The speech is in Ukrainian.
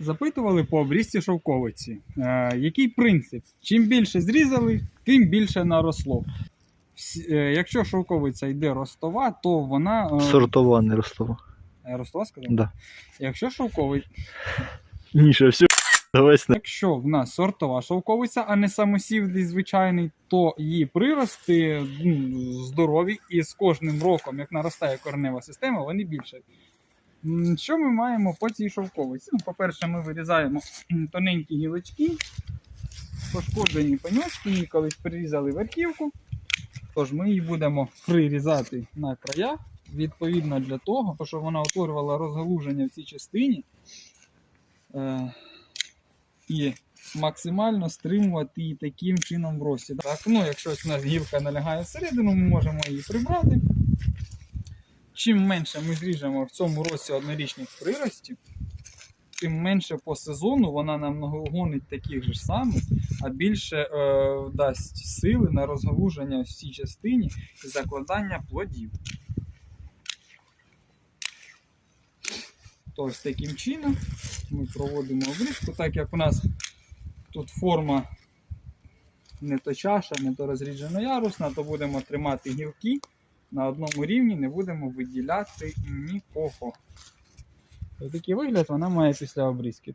Запитували по обрізці шовковиці. Е, який принцип? Чим більше зрізали, тим більше наросло. Е, якщо шовковиця йде ростова, то вона. Е, Сортова, не ростова. е, ростова сказав? Да. Якщо шовковий, Ніша, все. Давай якщо в нас сортова шовковиця, а не самосівний звичайний, то її прирости здорові, і з кожним роком, як наростає коренева система, вони більше. Що ми маємо по цій шовковиці? Ну, по-перше, ми вирізаємо тоненькі гілочки, пошкоджені пеньочки, ми колись прирізали верхівку. Тож ми її будемо прирізати на краях, відповідно для того, щоб вона утворювала розгалуження в цій частині. Е, і максимально стримувати її таким чином в рості. Так, ну, якщо у нас гілка налягає всередину, ми можемо її прибрати. Чим менше ми зріжемо в цьому році однорічних приростів, тим менше по сезону вона нам нагонить таких же самих, а більше е, дасть сили на розгалуження в цій частині і закладання плодів. Тобто таким чином ми проводимо обрізку, так як у нас тут форма не то чаша, не то розріджена ярусна, то будемо тримати гілки на одному рівні, не будемо виділяти нікого. Такий вигляд вона має після обрізки.